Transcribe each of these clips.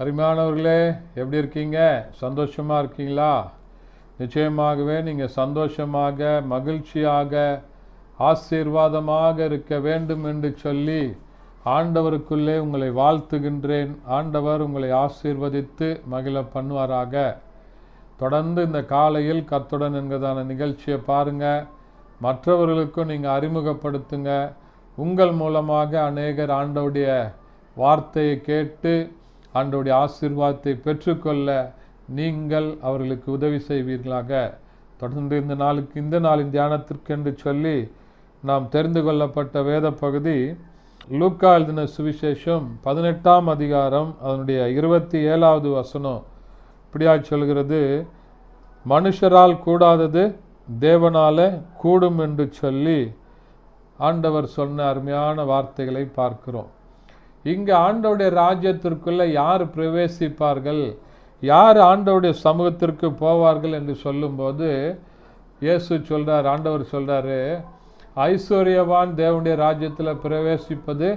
அருமையானவர்களே எப்படி இருக்கீங்க? சந்தோஷமாக இருக்கீங்களா? நிச்சயமாகவே நீங்கள் சந்தோஷமாக மகிழ்ச்சியாக ஆசீர்வாதமாக இருக்க வேண்டும் என்று சொல்லி ஆண்டவருக்குள்ளே உங்களை வாழ்த்துகின்றேன். ஆண்டவர் உங்களை ஆசீர்வதித்து மகிழ பண்ணுவாராக. தொடர்ந்து இந்த காலையில் கத்துடன் என்கிறதான நிகழ்ச்சியை பாருங்கள் மற்றவர்களுக்கும் நீங்கள் அறிமுகப்படுத்துங்க. உங்கள் மூலமாக அநேகர் ஆண்டவுடைய வார்த்தையை கேட்டு ஆண்டவுடைய ஆசிர்வாதத்தை பெற்றுக்கொள்ள நீங்கள் அவர்களுக்கு உதவி செய்வீர்களாக. தொடர்ந்து இந்த நாளுக்கு இந்த நாளின் தியானத்திற்கென்று சொல்லி நாம் தெரிந்து கொள்ளப்பட்ட வேத பகுதி லூக்கா எழுதின சுவிசேஷம் பதினெட்டாம் அதிகாரம் அதனுடைய இருபத்தி ஏழாவது வசனம். இப்படியாக சொல்கிறது மனுஷரால் கூடாதது தேவனால கூடும் என்று சொல்லி ஆண்டவர் சொன்ன அருமையான வார்த்தைகளை பார்க்கிறோம். இங்கே ஆண்டவுடைய ராஜ்யத்திற்குள்ளே யார் பிரவேசிப்பார்கள்? யார் ஆண்டவுடைய சமூகத்திற்கு போவார்கள் என்று சொல்லும்போது இயேசு சொல்கிறார் ஆண்டவர் சொல்கிறாரு ஐஸ்வர்யவான் தேவனுடைய ராஜ்யத்தில் பிரவேசிப்பது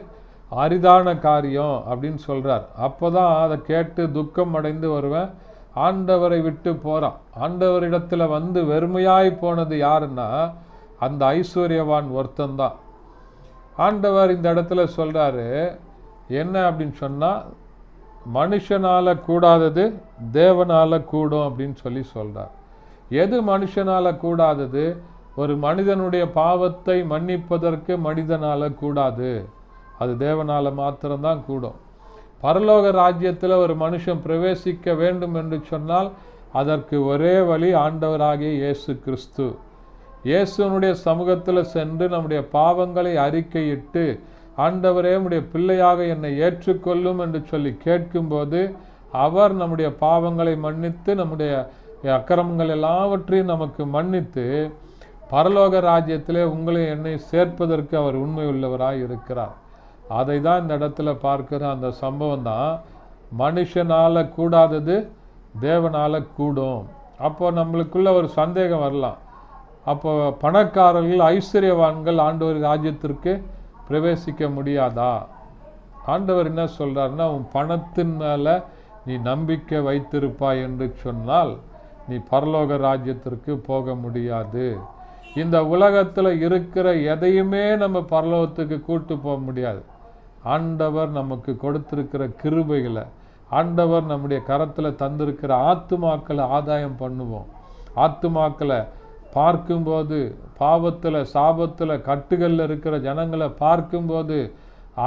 அரிதான காரியம் அப்படின்னு சொல்றார். அப்போதான் அதை கேட்டு துக்கம் அடைந்து வருவேன். ஆண்டவரை விட்டு போகிறான் ஆண்டவரிடத்தில் வந்து வெறுமையாய் போனது யாருன்னா அந்த ஐஸ்வர்யவான் ஒருத்தந்தான் ஆண்டவர் இந்த இடத்துல சொல்கிறாரு என்ன அப்படின்னு சொன்னால் மனுஷனால் கூடாதது தேவனால் கூடும் அப்படின்னு சொல்லி சொல்கிறார் எது மனுஷனால் கூடாதது? ஒரு மனிதனுடைய பாவத்தை மன்னிப்பதற்கு மனிதனால் கூடாது. அது தேவனால் மாத்திரம்தான் கூடும். பரலோக ராஜ்யத்தில் ஒரு மனுஷன் பிரவேசிக்க வேண்டும் என்று சொன்னால் அதற்கு ஒரே வழி ஆண்டவராகிய இயேசு கிறிஸ்து. இயேசுனுடைய சமூகத்தில் சென்று நம்முடைய பாவங்களை அறிக்கையிட்டு ஆண்டவரே உடைய பிள்ளையாக என்னை ஏற்றுக்கொள்ளும் என்று சொல்லி கேட்கும்போது அவர் நம்முடைய பாவங்களை மன்னித்து நம்முடைய அக்கிரமங்கள் எல்லாவற்றையும் நமக்கு மன்னித்து பரலோக ராஜ்யத்திலே உங்களை என்னை சேர்ப்பதற்கு அவர் உண்மை உள்ளவராக இருக்கிறார். அதை தான் இந்த இடத்துல பார்க்கிற அந்த சம்பவம் தான். மனுஷனால் கூடாதது தேவனால் கூடும். அப்போ நம்மளுக்குள்ள ஒரு சந்தேகம் வரலாம். அப்போ பணக்காரர்கள் ஐஸ்வர்யவான்கள் ஆண்டவர் ராஜ்யத்திற்கு பிரவேசிக்க முடியாதா? ஆண்டவர் என்ன சொல்கிறாருன்னா உன் பணத்தின் மேலே நீ நம்பிக்கை வைத்திருப்பாய் என்று சொன்னால் நீ பரலோக ராஜ்யத்திற்கு போக முடியாது. இந்த உலகத்தில் இருக்கிற எதையுமே நம்ம பரலோகத்துக்கு கூட்டு போக முடியாது. ஆண்டவர் நமக்கு கொடுத்திருக்கிற கிருபைகளை ஆண்டவர் நம்முடைய கரத்தில் தந்திருக்கிற ஆத்துமாக்களை ஆதாயம் பண்ணுவோம். ஆத்துமாக்களை பார்க்கும்போது பாவத்தில் சாபத்தில் கட்டுகளில் இருக்கிற ஜனங்களை பார்க்கும்போது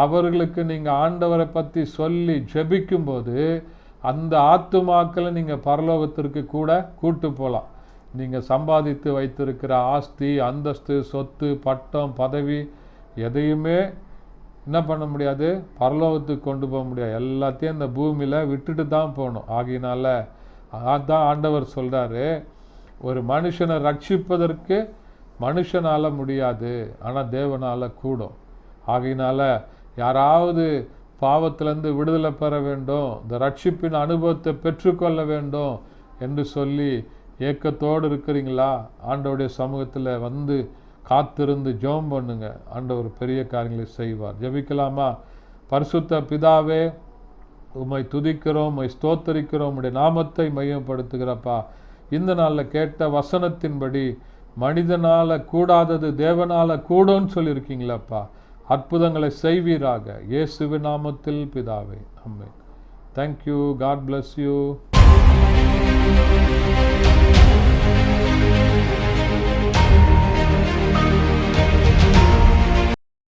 அவர்களுக்கு நீங்கள் ஆண்டவரை பற்றி சொல்லி ஜெபிக்கும்போது அந்த ஆத்துமாக்களை நீங்கள் பரலோகத்திற்கு கூட கூட்டு போகலாம் நீங்கள் சம்பாதித்து வைத்திருக்கிற ஆஸ்தி அந்தஸ்து சொத்து பட்டம் பதவி எதையுமே என்ன பண்ண முடியாது? பரலோகத்துக்கு கொண்டு போக முடியாது. எல்லாத்தையும் இந்த பூமியில் விட்டுட்டு தான் போகணும். ஆகையினால அதான் ஆண்டவர் சொல்கிறாரு ஒரு மனுஷனை ரட்சிப்பதற்கு மனுஷனால் முடியாது ஆனால் தேவனால் கூடும். ஆகையினால் யாராவது பாவத்திலேருந்து விடுதலை பெற வேண்டும் இந்த ரட்சிப்பின் அனுபவத்தை பெற்றுக்கொள்ள வேண்டும் என்று சொல்லி ஏக்கத்தோடு இருக்கிறீங்களா? ஆண்டவுடைய சமூகத்தில் வந்து காத்திருந்து ஜெபம் பண்ணுங்க. ஆண்டவர் பெரிய காரியங்களை செய்வார். ஜெபிக்கலாமா? பரிசுத்த பிதாவே உம்மை துதிக்கிறோம் உம்மை ஸ்தோத்தரிக்கிறோம். உம்முடைய நாமத்தை மையப்படுத்துகிறப்பா. இந்த நாளில் கேட்ட வசனத்தின்படி மனிதனால் கூடாதது தேவனால் கூடும்னு சொல்லியிருக்கீங்களாப்பா. அற்புதங்களை செய்வீராக. இயேசுவின் நாமத்தில் பிதாவே. அம்மே தேங்க்யூ காட் பிளஸ் யூ